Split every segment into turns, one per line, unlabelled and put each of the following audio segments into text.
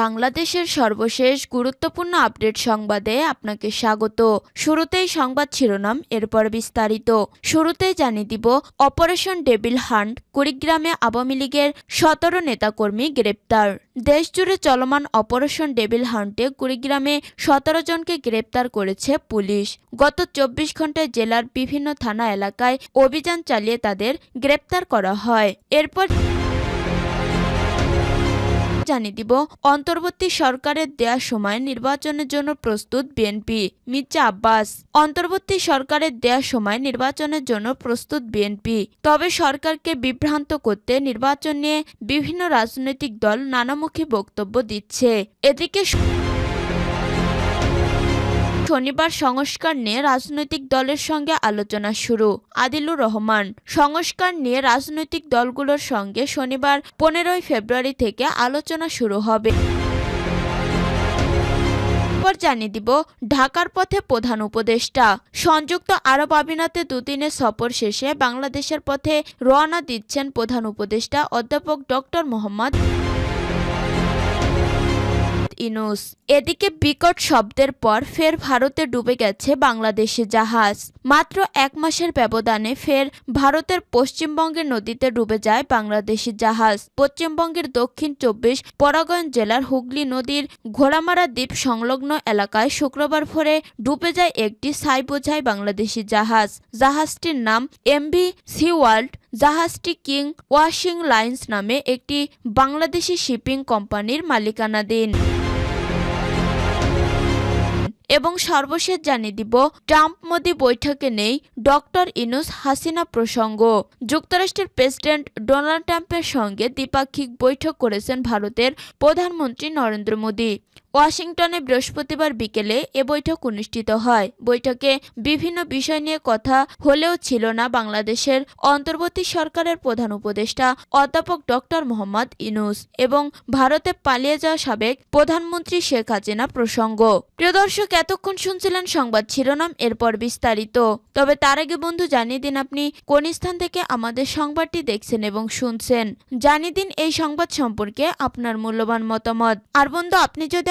বাংলাদেশের সর্বশেষ গুরুত্বপূর্ণ আপডেট সংবাদে আপনাকে স্বাগত। শুরুতেই সংবাদ শিরোনাম, এরপর বিস্তারিত। শুরুতেই জানিয়ে দিব, অপারেশন ডেবিল হান্ট কুড়িগ্রামে আওয়ামী লীগের সতেরো নেতাকর্মী গ্রেপ্তার। দেশজুড়ে চলমান অপারেশন ডেবিল হান্টে কুড়িগ্রামে সতেরো জনকে গ্রেপ্তার করেছে পুলিশ। গত চব্বিশ ঘন্টায় জেলার বিভিন্ন থানা এলাকায় অভিযান চালিয়ে তাদের গ্রেপ্তার করা হয়। এরপর জানিয়ে দিব, অন্তর্বর্তী সরকারের দেয়া সময় নির্বাচনের জন্য প্রস্তুত বিএনপি, মির্জা আব্বাস। অন্তর্বর্তী সরকারের দেয়া সময় নির্বাচনের জন্য প্রস্তুত বিএনপি। তবে সরকারকে বিভ্রান্ত করতে নির্বাচন নিয়ে বিভিন্ন রাজনৈতিক দল নানামুখী বক্তব্য দিচ্ছে। এদিকে শনিবার সংস্কার নিয়ে রাজনৈতিক দলের সঙ্গে আলোচনা শুরু, আদিলুর রহমান। সংস্কার নিয়ে রাজনৈতিক দলগুলোর সঙ্গে শনিবার পনেরোই ফেব্রুয়ারি থেকে আলোচনা শুরু হবে। এরপর জানিয়ে দিব, ঢাকার পথে প্রধান উপদেষ্টা। সংযুক্ত আরব আমিরাতে দুদিনের সফর শেষে বাংলাদেশের পথে রওনা দিচ্ছেন প্রধান উপদেষ্টা অধ্যাপক ডক্টর মোহাম্মদ ইনুস। এদিকে বিকট শব্দের পর ফের ভারতে ডুবে গেছে বাংলাদেশি জাহাজ। মাত্র এক মাসের ব্যবধানে ফের ভারতের পশ্চিমবঙ্গের নদীতে ডুবে যায় বাংলাদেশি জাহাজ। পশ্চিমবঙ্গের দক্ষিণ চব্বিশ পরাগঞ্জ জেলার হুগলি নদীর ঘোড়ামারা দ্বীপ সংলগ্ন এলাকায় শুক্রবার ভোরে ডুবে যায় একটি বোঝাই বাংলাদেশি জাহাজ। জাহাজটির নাম এমভি সি ওয়ার্ল্ড জাহাজটি কিং ওয়াশিং লাইন্স নামে একটি বাংলাদেশি শিপিং কোম্পানির মালিকানাধীন এবং সর্বশেষ জানিয়ে দিব, ট্রাম্প মোদি বৈঠকে নেই ডক্টর ইনুস হাসিনা প্রসঙ্গ। যুক্তরাষ্ট্রের প্রেসিডেন্ট ডোনাল্ড ট্রাম্পের সঙ্গে দ্বিপাক্ষিক বৈঠক করেছেন ভারতের প্রধানমন্ত্রী নরেন্দ্র মোদী। ওয়াশিংটনে বৃহস্পতিবার বিকেলে এ বৈঠক অনুষ্ঠিত হয়। বৈঠকে বিভিন্ন বিষয় নিয়ে কথা হলেও ছিল না বাংলাদেশের অন্তর্বর্তী সরকারের প্রধান উপদেষ্টা অধ্যাপক ডক্টর মোহাম্মদ ইনুস এবং ভারতে পালিয়ে যাওয়া সাবেক প্রধানমন্ত্রী শেখ হাসিনা প্রসঙ্গ। প্রিয় দর্শক, এতক্ষণ শুনছিলেন সংবাদ শিরোনাম, এরপর বিস্তারিত। তবে তার আগে বন্ধু, জানিয়ে দিন আপনি কোন স্থান থেকে আমাদের সংবাদটি দেখছেন এবং শুনছেন। জানিয়ে দিন এই সংবাদ সম্পর্কে আপনার মূল্যবান মতামত। আর বন্ধু, আপনি যদি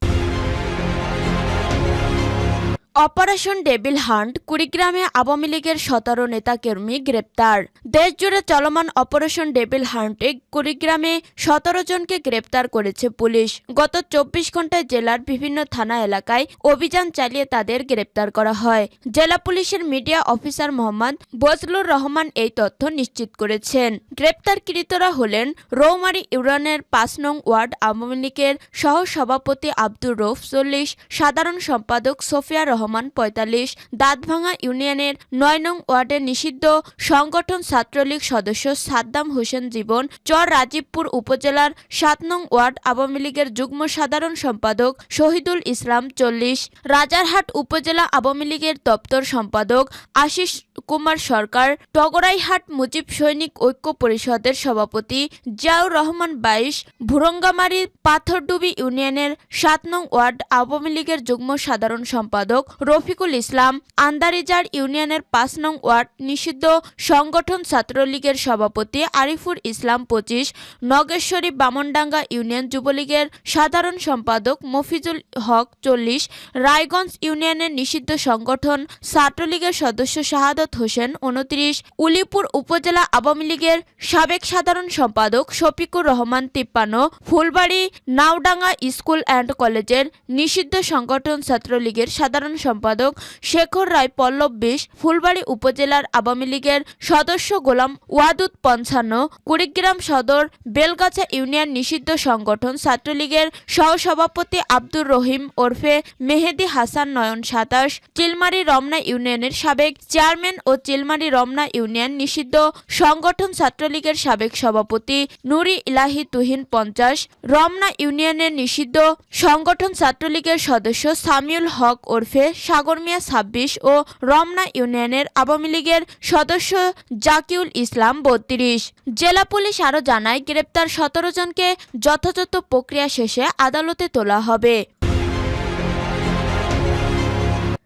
অপারেশন ডেবিল হান্ট কুড়িগ্রামে আওয়ামী লীগের সতেরো নেতাকর্মী গ্রেপ্তার। দেশজুড়ে চলমান অপারেশন ডেবিল হান্টে কুড়িগ্রামে সতেরো জনকে গ্রেপ্তার করেছে পুলিশ। গত চব্বিশ ঘন্টায় জেলার বিভিন্ন থানা এলাকায় অভিযান চালিয়ে তাদের গ্রেপ্তার করা হয়। জেলা পুলিশের মিডিয়া অফিসার মোহাম্মদ বজলুর রহমান এই তথ্য নিশ্চিত করেছেন। গ্রেপ্তারকৃতরা হলেন রৌমারী ইউরানের পাঁচ নং ওয়ার্ড আওয়ামী লীগের সহ সভাপতি আব্দুর রৌফ চল্লিশ, সাধারণ সম্পাদক সোফিয়া রহমান পঁয়তাল্লিশ, দাঁতভাঙা ইউনিয়নের নয় নং ওয়ার্ডের নিষিদ্ধ সংগঠন ছাত্রলীগ সদস্য সাদ্দাম হোসেন জীবন, চর রাজীবপুর উপজেলার সাত নং ওয়ার্ড আওয়ামী লীগের যুগ্ম সাধারণ সম্পাদক শহীদুল ইসলাম চল্লিশ, রাজারহাট উপজেলা আওয়ামী লীগের দপ্তর সম্পাদক আশিস কুমার সরকার, টগরাইহাট মুজিব সৈনিক ঐক্য পরিষদের সভাপতি জিয়াউর রহমান বাইশ, ভুরঙ্গামারি পাথরডুবি ইউনিয়নের সাত নং ওয়ার্ড আওয়ামী লীগের যুগ্ম সাধারণ সম্পাদক রফিকুল ইসলাম আন্দারিজার ইউনিয়নের পাঁচ নং ওয়ার্ড নিষিদ্ধ সংগঠন ছাত্রলীগের সভাপতি আরিফুর ইসলাম পঁচিশ, নগেশ্বরী বামনডাঙ্গা ইউনিয়ন যুবলীগের সাধারণ সম্পাদক মফিজুল হক চল্লিশ, রায়গঞ্জ ইউনিয়নের নিষিদ্ধ সংগঠন ছাত্রলীগের সদস্য শাহাদত হোসেন উনত্রিশ, উলিপুর উপজেলা আওয়ামী লীগের সাবেক সাধারণ সম্পাদক শফিকুর রহমান তিপ্পান্ন, ফুলবাড়ি নাওডাঙ্গা স্কুল অ্যান্ড কলেজের নিষিদ্ধ সংগঠন ছাত্রলীগের সাধারণ সম্পাদক শেখর রায় পল্লব বিশ, ফুলবাড়ি উপজেলার আওয়ামী লীগের সদস্য গোলাম ওয়াদুদ পঞ্চান্ন, কুড়িগ্রাম সদর বেলগাছা ইউনিয়ন নিষিদ্ধ সংগঠন ছাত্রলীগের সহসভাপতি আব্দুর রহিম ওরফে মেহেদি হাসান নয়ন সাতাশ, চিলমারি রমনা ইউনিয়নের সাবেক চেয়ারম্যান ও চিলমারি রমনা ইউনিয়ন নিষিদ্ধ সংগঠন ছাত্রলীগের সাবেক সভাপতি নুরি ইলাহি তুহিন পঞ্চাশ, রমনা ইউনিয়নের নিষিদ্ধ সংগঠন ছাত্রলীগের সদস্য সামিউল হক ওরফে সাগর মিয়া ছাব্বিশ ও রমনা ইউনিয়নের আওয়ামী লীগের সদস্য জাকিউল ইসলাম বত্রিশ। জেলা পুলিশ আরও জানায়, গ্রেপ্তার সতেরো জনকে যথাযথ প্রক্রিয়া শেষে আদালতে তোলা হবে।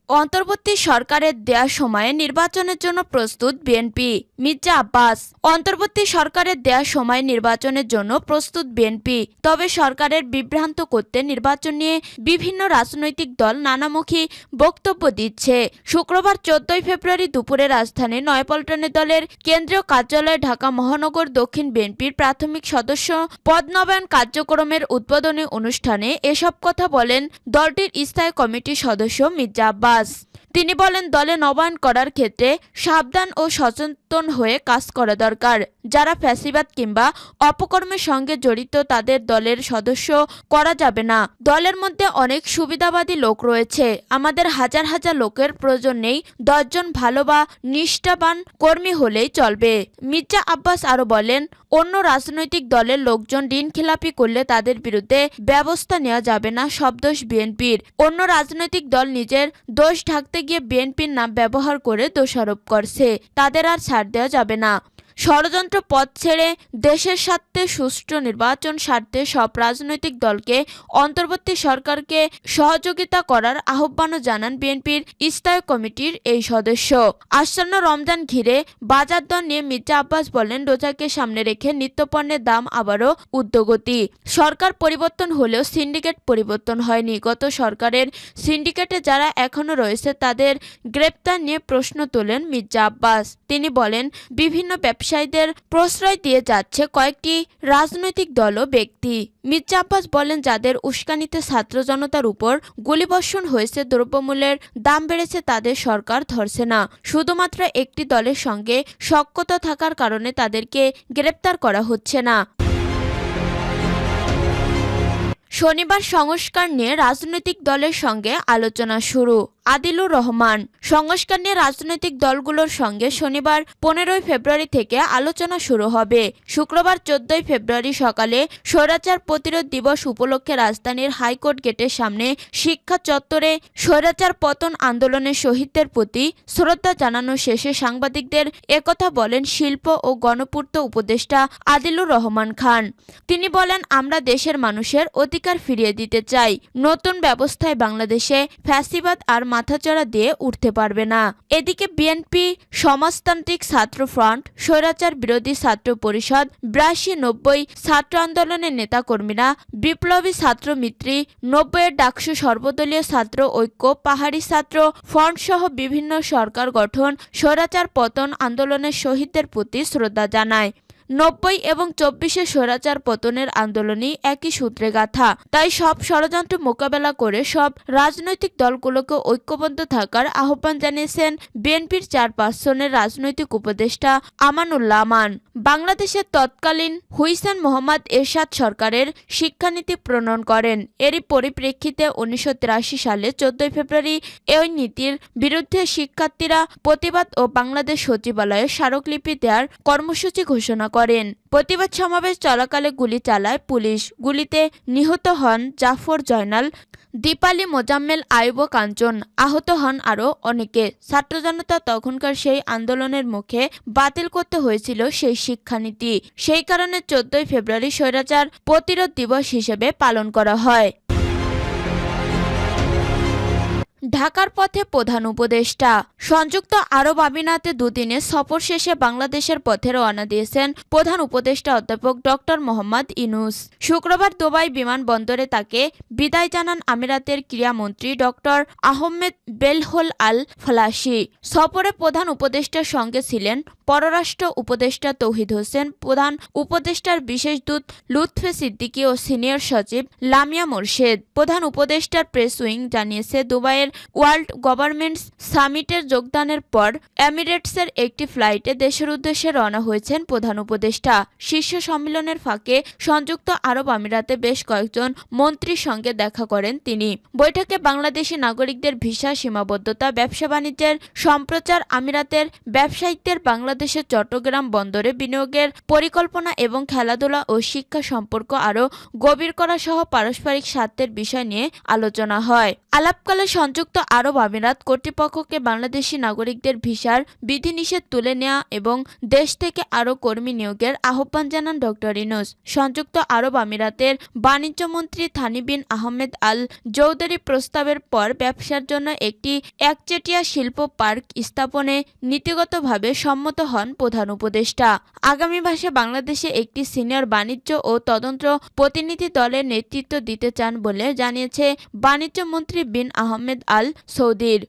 অন্তর্বর্তী সরকারের দেয়া সময়ে নির্বাচনের জন্য প্রস্তুত বিএনপি, মির্জা আব্বাস। অন্তর্বর্তী সরকারের দেয়া সময়ে নির্বাচনের জন্য প্রস্তুত বিএনপি, তবে সরকারের বিভ্রান্ত করতে নির্বাচন নিয়ে বিভিন্ন রাজনৈতিক দল নানামুখী বক্তব্য দিচ্ছে। শুক্রবার চোদ্দই ফেব্রুয়ারি দুপুরে রাজধানী নয়াপল্টনে দলের কেন্দ্রীয় কার্যালয়ে ঢাকা মহানগর দক্ষিণ বিএনপির প্রাথমিক সদস্য পদনবায়ন কার্যক্রমের উদ্বোধনী অনুষ্ঠানে এসব কথা বলেন দলটির স্থায়ী কমিটির সদস্য মির্জা আব্বাস। Plus তিনি বলেন, দলে নবায়ন করার ক্ষেত্রে সাবধান ও সচেতন হয়ে কাজ করা দরকার। যারা ফ্যাসিবাদ কিংবা অপকর্মের সঙ্গে জড়িত, তাদের দলের সদস্য করা যাবে না। দলের মধ্যে অনেক সুবিধাবাদী লোক রয়েছে। আমাদের হাজার হাজার লোকের প্রয়োজন নেই। দশজন ভালো বা নিষ্ঠাবান কর্মী হলেই চলবে। মির্জা আব্বাস আরও বলেন, অন্য রাজনৈতিক দলের লোকজন ঋণ খেলাপি করলে তাদের বিরুদ্ধে ব্যবস্থা নেওয়া যাবে না, সব দোষ বিএনপির। অন্য রাজনৈতিক দল নিজের দোষ ঢাকতে গিয়ে বিএনপির নাম ব্যবহার করে দোষারোপ করছে। তাদের আর ছাড় দেওয়া যাবে না। ষড়যন্ত্র পথ ছেড়ে দেশের স্বার্থে সুষ্ঠু নির্বাচন স্বার্থে সব রাজনৈতিক দলকে অন্তর্বর্তী সরকারকে সহযোগিতা করার আহ্বানও জানান বিএনপির স্থায়ী কমিটির এই সদস্য। আসন্ন রমজান ঘিরে বাজার দর নিয়ে মির্জা আব্বাস বলেন, রোজাকে সামনে রেখে নিত্যপণ্যের দাম আবারও উদ্যোগতি সরকার পরিবর্তন হলেও সিন্ডিকেট পরিবর্তন হয়নি। গত সরকারের সিন্ডিকেটে যারা এখনও রয়েছে, তাদের গ্রেপ্তার নিয়ে প্রশ্ন তোলেন মির্জা আব্বাস। তিনি বলেন, বিভিন্ন ব্যবসায়ীদের প্রশ্রয় দিয়ে যাচ্ছে কয়েকটি রাজনৈতিক দল ও ব্যক্তি। মির্জা আব্বাস বলেন, যাদের উস্কানিতে ছাত্র জনতার উপর গুলিবর্ষণ হয়েছে, দ্রব্যমূল্যের দাম বেড়েছে, তাদের সরকার ধরছে না। শুধুমাত্র একটি দলের সঙ্গে সক্ষতা থাকার কারণে তাদেরকে গ্রেপ্তার করা হচ্ছে না। শনিবার সংস্কার নিয়ে রাজনৈতিক দলের সঙ্গে আলোচনা শুরু। আদিলুর রহমান। সংস্কার নিয়ে রাজনৈতিক দলগুলোর সঙ্গে শনিবার পনেরোই ফেব্রুয়ারি থেকে আলোচনা শুরু হবে। শুক্রবার চোদ্দই ফেব্রুয়ারি সকালে স্বৈরাচার প্রতিরোধ দিবস উপলক্ষে রাজধানীর হাইকোর্ট গেটের সামনে শিক্ষা চত্বরে স্বৈরাচার পতন আন্দোলনের শহীদদের প্রতি শ্রদ্ধা জানানো শেষে সাংবাদিকদের একথা বলেন শিল্প ও গণপূর্ত উপদেষ্টা আদিলুর রহমান খান। তিনি বলেন, আমরা দেশের মানুষের অধিকার ফিরিয়ে দিতে চাই। নতুন ব্যবস্থায় বাংলাদেশে ফ্যাসিবাদ আর মাথাচড়া দিয়ে উঠতে পারবে না। এদিকে বিএনপি সমাজতান্ত্রিক ছাত্র ফ্রন্ট, স্বৈরাচার বিরোধী ছাত্র পরিষদ, বিরাশি নব্বই ছাত্র আন্দোলনের নেতাকর্মীরা, বিপ্লবী ছাত্র মিত্রী, নব্বইয়ের ডাকসু সর্বদলীয় ছাত্র ঐক্য, পাহাড়ি ছাত্র ফ্রন্ট সহ বিভিন্ন সরকার গঠন, স্বৈরাচার পতন আন্দোলনের শহীদদের প্রতি শ্রদ্ধা জানায়। নব্বই এবং চব্বিশে স্বৈরাচার পতনের আন্দোলনই একই সূত্রে গাথা। তাই সব ষড়যন্ত্র মোকাবেলা করে সব রাজনৈতিক দলগুলোকে ঐক্যবদ্ধ থাকার আহ্বান জানিয়েছেন বিএনপির চার পাঁচজনের রাজনৈতিক উপদেষ্টা আমানুল্লাহ আমান। বাংলাদেশের তৎকালীন হুইসেন মোহাম্মদ এরশাদ সরকারের শিক্ষানীতি প্রণয়ন করেন। এরই পরিপ্রেক্ষিতে উনিশশো তিরাশি সালে চোদ্দই ফেব্রুয়ারি এই নীতির বিরুদ্ধে শিক্ষার্থীরা প্রতিবাদ ও বাংলাদেশ সচিবালয়ে স্মারকলিপি দেওয়ার কর্মসূচি ঘোষণা করেন। প্রতিবাদ সমাবেশ চলাকালে গুলি চালায় পুলিশ। গুলিতে নিহত হন জাফর জয়নাল, দীপালি মোজাম্মেল, আইব কাঞ্চন। আহত হন আরও অনেকে। ছাত্র জনতা তখনকার সেই আন্দোলনের মুখে বাতিল করতে হয়েছিল সেই শিক্ষানীতি। সেই কারণে চোদ্দই ফেব্রুয়ারি স্বৈরাচার প্রতিরোধ দিবস হিসেবে পালন করা হয়। ঢাকার পথে প্রধান উপদেষ্টা। সংযুক্ত আরব আমিনাতে দুদিনের সফর শেষে বাংলাদেশের পথে রওনা দিয়েছেন প্রধান উপদেষ্টা অধ্যাপক ডক্টর মোহাম্মদ ইনুস শুক্রবার দুবাই বিমানবন্দরে তাকে বিদায় জানান আমিরাতের ক্রীড়ামন্ত্রী ডক্টর আহমেদ বেলহল আল ফলাসি সফরে প্রধান উপদেষ্টার সঙ্গে ছিলেন পররাষ্ট্র উপদেষ্টা তৌহিদ হোসেন, প্রধান উপদেষ্টার বিশেষ দূত লুৎফে সিদ্দিকী ও সিনিয়র সচিব লামিয়া মোর্শেদ। প্রধান উপদেষ্টার প্রেস উইং জানিয়েছে, দুবাইয়ের ওয়ার্ল্ড গভর্নমেন্টস সামিটের যোগদানের পর এমিরেটসের একটি ফ্লাইটে দেশের উদ্দেশ্যে রওনা হয়েছেন প্রধান উপদেষ্টা। শীর্ষ সম্মেলনের ফাঁকে সংযুক্ত আরব আমিরাতে বেশ কয়েকজন মন্ত্রীর সঙ্গে দেখা করেন তিনি। বৈঠকে বাংলাদেশি নাগরিকদের ভিসা, সীমাবদ্ধতা, ব্যবসা বাণিজ্যের সম্প্রচার, আমিরাতের ব্যবসায়িকদের বাংলাদেশের চট্টগ্রাম বন্দরে বিনিয়োগের পরিকল্পনা এবং খেলাধুলা ও শিক্ষা সম্পর্ক আরও গভীর করা সহ পারস্পরিক স্বার্থের বিষয় নিয়ে আলোচনা হয়। আলাপকালে সংযুক্ত সংযুক্ত আরব আমিরাত কর্তৃপক্ষকে বাংলাদেশি নাগরিকদের ভিসার বিধিনিষেধ তুলে নেওয়া এবং দেশ থেকে আরও কর্মী নিয়োগের আহ্বান জানান ডক্টর ইনুস। সংযুক্ত আরব আমিরাতের বাণিজ্য মন্ত্রী Thani bin Ahmed Al Chowdhury প্রস্তাবের পর ব্যবসার জন্য একটি একচেটিয়া শিল্প পার্ক স্থাপনে নীতিগতভাবে সম্মত হন প্রধান উপদেষ্টা। আগামী মাসে বাংলাদেশে একটি সিনিয়র বাণিজ্য ও তদন্ত প্রতিনিধি দলের নেতৃত্ব দিতে চান বলে জানিয়েছে বাণিজ্য মন্ত্রী বিন আহমেদ আল সৌদির